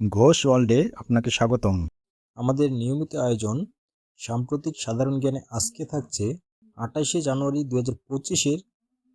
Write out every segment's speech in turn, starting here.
ঘোষ ওয়ার্ল্ডে আপনাকে স্বাগতম। আমাদের নিয়মিত আয়োজন সাম্প্রতিক সাধারণ জ্ঞানে আজকে থাকছে আঠাশে জানুয়ারি দু হাজার পঁচিশের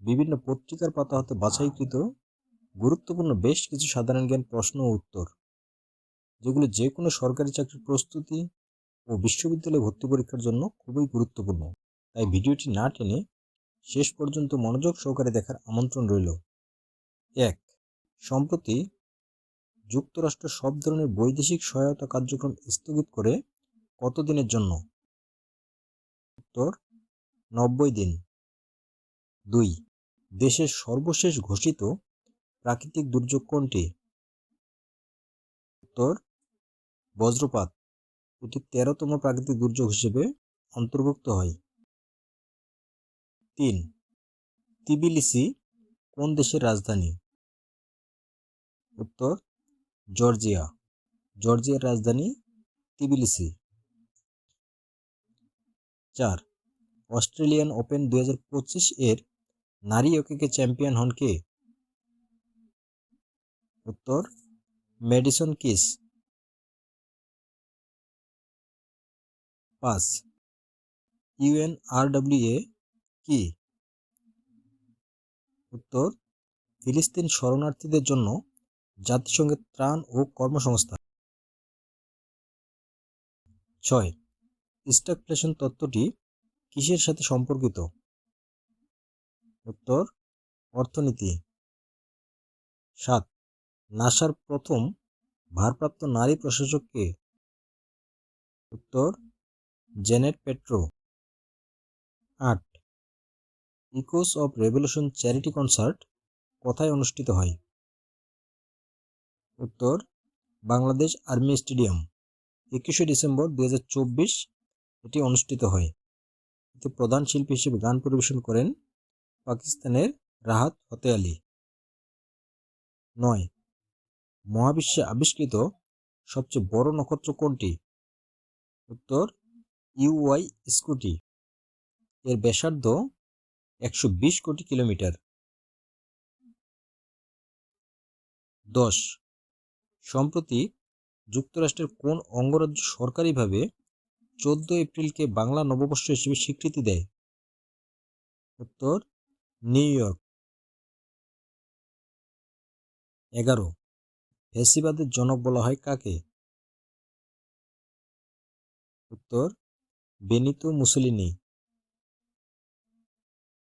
বিভিন্ন পত্রিকার পাতা হতে বাছাইকৃত গুরুত্বপূর্ণ বেশ কিছু সাধারণ জ্ঞান প্রশ্ন ও উত্তর, যেগুলো যে কোনো সরকারি চাকরির প্রস্তুতি ও বিশ্ববিদ্যালয়ে ভর্তি পরীক্ষার জন্য খুবই গুরুত্বপূর্ণ। তাই ভিডিওটি না টেনে শেষ পর্যন্ত মনোযোগ সহকারে দেখার আমন্ত্রণ রইল। এক, সম্প্রতি যুক্তরাষ্ট্র সব ধরনের বৈদেশিক সহায়তা কার্যক্রম স্থগিত করে কত দিনের জন্য? উত্তর, নব্বই দিন। দুই, দেশের সর্বশেষ ঘোষিত প্রাকৃতিক দুর্যোগ কোনটি? উত্তর, বজ্রপাত এটি তেরোতম প্রাকৃতিক দুর্যোগ হিসেবে অন্তর্ভুক্ত হয়। তিন, তিবিলিসি কোন দেশের রাজধানী? উত্তর জর্জিয়া, জর্জিয়ার রাজধানী তিবিলিসি। চার, অস্ট্রেলিয়ান ওপেন দু হাজার পঁচিশ এর নারী এককে চ্যাম্পিয়ন হন কে? উত্তর মেডিসন কিস। পাঁচ ইউএনআরডব্লিউএ কি? উত্তর, ফিলিস্তিন শরণার্থীদের জন্য জাতিসংঘের ত্রাণ ও কর্মসংস্থান। ছয় স্ট্যাগফ্লেশন তত্ত্বটি কিসের সাথে সম্পর্কিত? উত্তর, অর্থনীতি। সাত, নাসার প্রথম ভারপ্রাপ্ত নারী প্রশাসক কে? উত্তর, জেনেট পেট্রো। আট, echoes of revolution charity concert কোথায় অনুষ্ঠিত হয়? উত্তর, বাংলাদেশ আর্মি স্টেডিয়াম, একুশে ডিসেম্বর দু হাজার চব্বিশ, এটি অনুষ্ঠিত হয়। এতে প্রধান শিল্পী হিসেবে গান পরিবেশন করেন পাকিস্তানের রাহাত ফতে আলী। নয়, মহাবিশ্বে আবিষ্কৃত সবচেয়ে বড় নক্ষত্র কোনটি? উত্তর ইউওয়াই স্কুটি। এর ব্যাসার্ধ একশো বিশ কোটি কিলোমিটার। দশ সম্প্রতি যুক্তরাষ্ট্রের কোন অঙ্গরাজ্য সরকারিভাবে চোদ্দ এপ্রিলকে বাংলা নববর্ষ হিসেবে স্বীকৃতি দেয়? উত্তর, নিউ ইয়র্ক। এগারো ফেসিবাদের জনক বলা হয় কাকে? উত্তর, বেনিতো মুসলিনি।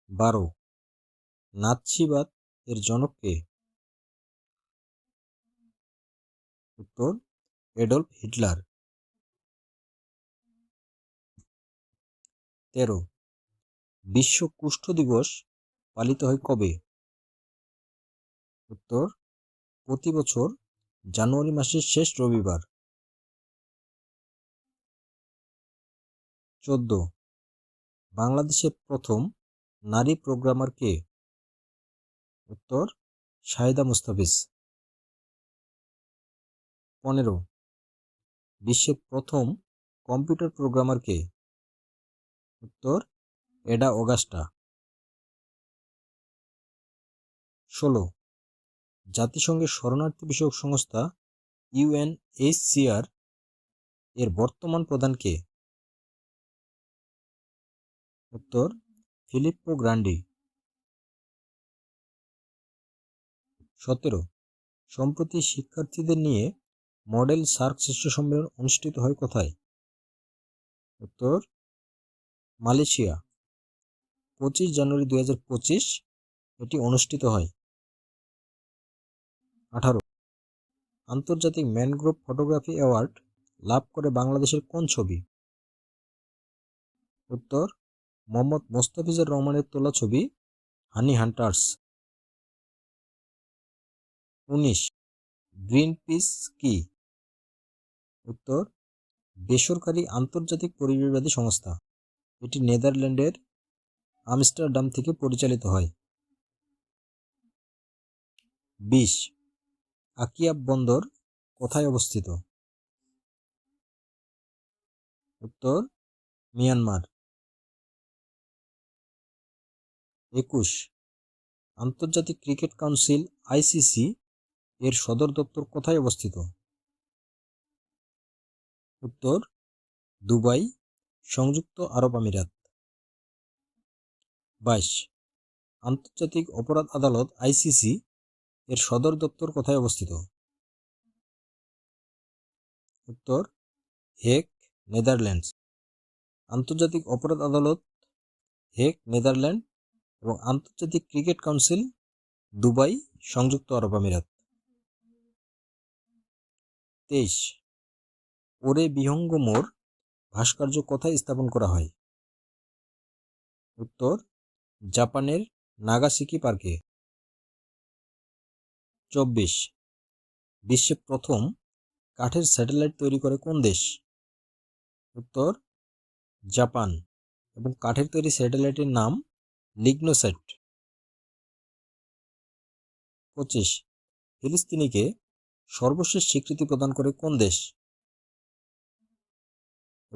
বারো, নাৎসিবাদ এর জনককে উত্তর, এডলফ হিটলার। তেরো, বিশ্ব কুষ্ঠ দিবস পালিত হয় কবে? উত্তর, প্রতি বছর জানুয়ারি মাসের শেষ রবিবার। চোদ্দ, বাংলাদেশের প্রথম নারী প্রোগ্রামার কে? উত্তর, শাহিদা মুস্তাফিজ। পনেরো। বিশ্বের প্রথম কম্পিউটার প্রোগ্রামার কে উত্তর, এডা অগাস্টা। ষোলো। জাতিসংঘের শরণার্থী বিষয়ক সংস্থা, ইউএনএইচসিআর, এর বর্তমান প্রধান কে উত্তর, ফিলিপ্পো গ্রান্ডি। সতেরো। সম্প্রতি শিক্ষার্থীদের নিয়ে মডেল সার্ক শীর্ষ সম্মেলন অনুষ্ঠিত হয় কোথায়? উত্তর, মালয়েশিয়া। পঁচিশ জানুয়ারি দু হাজার পঁচিশ, এটি অনুষ্ঠিত হয়। আঠারো, আন্তর্জাতিক ম্যানগ্রোভ ফটোগ্রাফি অ্যাওয়ার্ড লাভ করে বাংলাদেশের কোন ছবি? উত্তর, মোহাম্মদ মোস্তাফিজুর রহমানের তোলা ছবি, হানি হান্টার্স। উনিশ গ্রিন পিস কি? উত্তর, বেসরকারি আন্তর্জাতিক পরিবেশবাদী সংস্থা। এটি নেদারল্যান্ডের আমস্টারডাম থেকে পরিচালিত হয়। বিশ আকিয়াব বন্দর কোথায় অবস্থিত? উত্তর, মিয়ানমার। একুশ, আন্তর্জাতিক ক্রিকেট কাউন্সিল আইসিসি এর সদর দপ্তর কোথায় অবস্থিত? উত্তর, দুবাই, সংযুক্ত আরব আমিরাত। বাইশ, আন্তর্জাতিক অপরাধ আদালত আইসিসি এর সদর দপ্তর কোথায় অবস্থিত? উত্তর হেক নেদারল্যান্ডস। আন্তর্জাতিক অপরাধ আদালত হেক নেদারল্যান্ড এবং আন্তর্জাতিক ক্রিকেট কাউন্সিল, দুবাই, সংযুক্ত আরব আমিরাত। তেইশ ওরে বিহঙ্গ মোড় ভাস্কর্য কোথায় স্থাপন করা হয়? উত্তর, জাপানের নাগাসিকি পার্কে। চব্বিশ, বিশ্বে প্রথম কাঠের স্যাটেলাইট তৈরি করে কোন দেশ? উত্তর, জাপান, এবং কাঠের তৈরি স্যাটেলাইটের নাম লিগনোস্যাট পঁচিশ, ফিলিস্তিনিকে সর্বশেষ স্বীকৃতি প্রদান করে কোন দেশ?